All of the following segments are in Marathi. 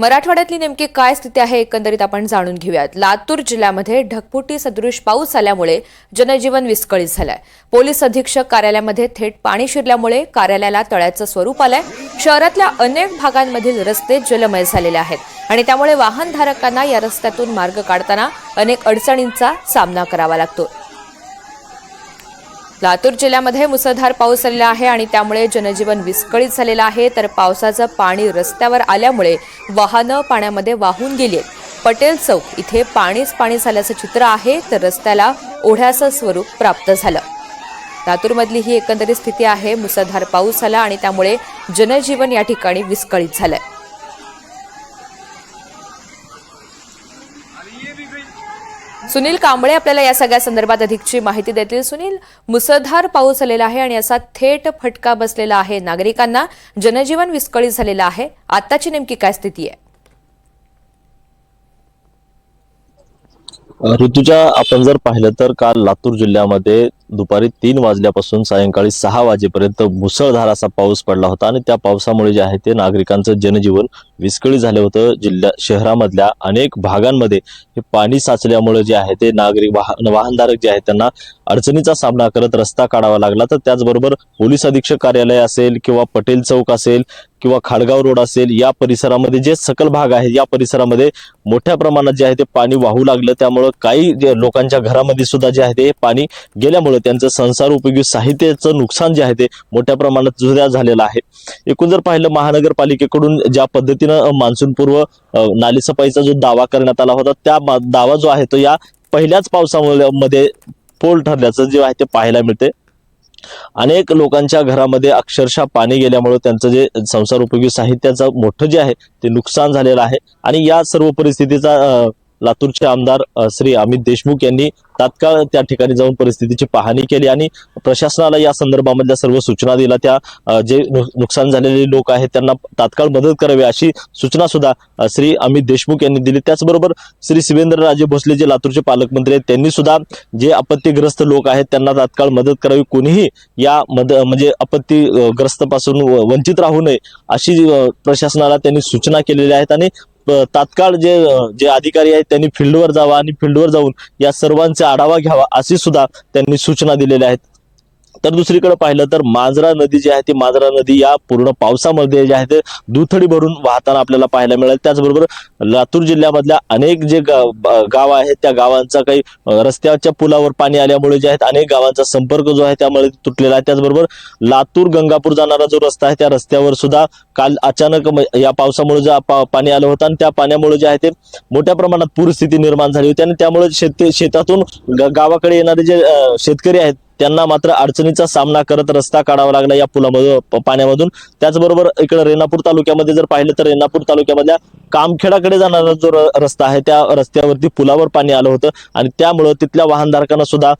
मराठवाड्यातली नेमकी काय स्थिती आहे एकंदरीत आपण जाणून घेऊयात. लातूर जिल्ह्यामध्ये ढगफुटी सदृश पाऊस आल्यामुळे जनजीवन विस्कळीत झालंय. पोलीस अधीक्षक कार्यालयामध्ये थेट पाणी शिरल्यामुळे कार्यालयाला तळ्याचं स्वरूप आलंय. शहरातल्या अनेक भागांमधील रस्ते जलमय झालेले आहेत आणि त्यामुळे वाहनधारकांना या रस्त्यातून मार्ग काढताना अनेक अडचणींचा सामना करावा लागतो. लातूर जिल्ह्यामध्ये मुसळधार पाऊस झालेला आहे आणि त्यामुळे जनजीवन विस्कळीत झालेलं आहे. तर पावसाचं पाणी रस्त्यावर आल्यामुळे वाहनं पाण्यामध्ये वाहून गेली आहेत. पटेल चौक इथे पाणीच पाणी झाल्याचं चित्र आहे. तर रस्त्याला ओढ्याचं स्वरूप प्राप्त झालं. लातूरमधली ही एकंदरीत स्थिती आहे. मुसळधार पाऊस झाला आणि त्यामुळे जनजीवन या ठिकाणी विस्कळीत झालंय. सुनील कांबळे आपल्याला या सगळ्या संदर्भात अधिकची माहिती देतील. सुनील मुसळधार पाऊस झालेला आहे आणि असा थेट फटका बसलेला आहे. नागरिकांना जनजीवन विस्कळीत झालेलं आहे. आताची नेमकी काय स्थिती आहे? ऋतुजा आपण जर पाहिलं तर काल लातूर जिल्ह्यामध्ये दुपारी तीन वाजल्यापासून सायंकाळी सहा वाजेपर्यंत मुसळधार असा पाऊस पडला होता आणि त्या पावसामुळे जे आहे ते नागरिकांचं जनजीवन विस्कळीत झालं होतं. जिल्ह्या शहरामधल्या अनेक भागांमध्ये हे पाणी साचल्यामुळे जे आहे ते नागरिक वाहन वाहनधारक जे आहेत त्यांना अडचणीचा सामना करत रस्ता काढावा लागला. तर त्याचबरोबर पोलीस अधीक्षक कार्यालय असेल किंवा पटेल चौक असेल किंवा खाडगाव रोड असेल या परिसरामध्ये जे सकल भाग आहे या परिसरामध्ये मोठ्या प्रमाणात जे आहे ते पाणी वाहू लागलं. त्यामुळं काही लोकांच्या घरामध्ये सुद्धा जे आहे ते पाणी गेल्यामुळे त्यांचं संसार उपयोगी साहित्याचं नुकसान जे आहे ते मोठ्या प्रमाणात जुद्या झालेलं आहे. एकूण जर पाहिलं महानगरपालिकेकडून ज्या पद्धतीनं मान्सूनपूर्व अ, नाली सफाईचा जो दावा करण्यात आला होता त्या मा- दावा जो आहे तो या पहिल्याच पावसामुळे मध्ये पोल ठरल्याचं जे आहे ते पाहायला मिळते अनेक लोकांच्या घरामध्ये अक्षरशः पाणी गेल्यामुळे त्यांचं जे संसार उपयोगी साहित्याचं मोठं जे आहे ते नुकसान झालेलं आहे. आणि या सर्व परिस्थितीचा लातूरचे आमदार श्री अमित देशमुख यांनी तात्काळ त्या ठिकाणी जाऊन परिस्थितीची पाहणी केली आणि प्रशासनाला या संदर्भामधल्या सर्व सूचना दिल्या. त्या जे नुकसान झालेले लोक आहेत त्यांना तात्काळ मदत करावी अशी सूचना सुद्धा श्री अमित देशमुख यांनी दिली. त्याचबरोबर श्री शिवेंद्र राजे भोसले जे लातूरचे पालकमंत्री आहेत त्यांनी सुद्धा जे आपत्तीग्रस्त लोक आहेत त्यांना तात्काळ मदत करावी. कोणीही या मद म्हणजे आपत्तीग्रस्त पासून वंचित राहू नये अशी प्रशासनाला त्यांनी सूचना केलेल्या आहेत आणि तात्काळ जे जे अधिकारी आहेत त्यांनी फील्डवर जावा आणि फील्डवर जाऊन या सर्वांचा आढावा घ्यावा अशी सुद्धा त्यांनी सूचना दिलेल्या आहेत. तर दुसरीकडे पाहिलं तर मांजरा नदी जी आहे ती मांजरा नदी या पूर्ण पावसामध्ये जे आहे ते दुथडी भरून वाहताना आपल्याला पाहायला मिळेल. त्याचबरोबर लातूर जिल्ह्यामधल्या अनेक जे गाव आहेत त्या गावांचा काही रस्त्याच्या पुलावर पाणी आल्यामुळे जे आहेत अनेक गावांचा संपर्क जो आहे त्यामुळे तुटलेला आहे. त्याचबरोबर लातूर गंगापूर जाणारा जो रस्ता आहे त्या रस्त्यावर सुद्धा काल अचानक म- या पावसामुळे जे पा- पाणी आलं होतं आणि त्या पाण्यामुळे जे आहे ते मोठ्या प्रमाणात पूरस्थिती निर्माण झाली होती आणि त्यामुळे शेत शेतातून ग- गावाकडे येणारे जे शेतकरी आहेत त्यांना मात्र अडचणीचा सामना करत रस्ता काढावा लागला या पुलामधून पाण्यामधून. त्याचबरोबर इकडे रेणापूर तालुक्यामध्ये जर पाहिलं तर रेणापूर तालुक्यामधल्या कामखेडाकडे जाणारा जो रस्ता आहे त्या रस्त्यावरती पुलावर पाणी आलं होतं आणि त्यामुळं तिथल्या वाहनधारकांना सुद्धा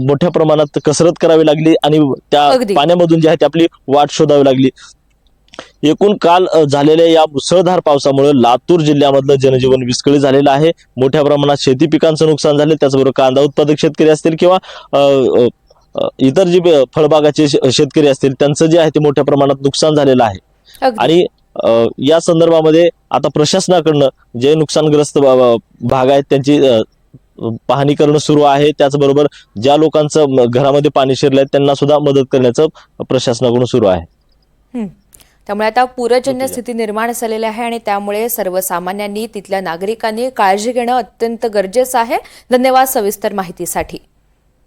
मोठ्या प्रमाणात कसरत करावी लागली आणि त्या. पाण्यामधून जे आहे ती आपली वाट शोधावी लागली. एकूण काल झालेल्या या मुसळधार पावसामुळे लातूर जिल्ह्यामधलं जनजीवन विस्कळीत झालेलं आहे. मोठ्या प्रमाणात शेती पिकांचं नुकसान झालं. त्याचबरोबर कांदा उत्पादक शेतकरी असतील किंवा इतर जे फळबागाचे शेतकरी असतील त्यांचं जे आहे ते मोठ्या प्रमाणात नुकसान झालेलं आहे. आणि या संदर्भामध्ये आता प्रशासनाकडनं जे नुकसानग्रस्त भाग आहेत त्यांची पाहणी करणं सुरू आहे. त्याचबरोबर ज्या लोकांचं घरामध्ये पाणी शिरलंय त्यांना सुद्धा मदत करण्याचं प्रशासनाकडून सुरू आहे. त्यामुळे आता पूरजन्य स्थिती निर्माण झालेली आहे आणि त्यामुळे सर्वसामान्यांनी तिथल्या नागरिकांनी काळजी घेणं अत्यंत गरजेचं आहे. धन्यवाद सविस्तर माहितीसाठी.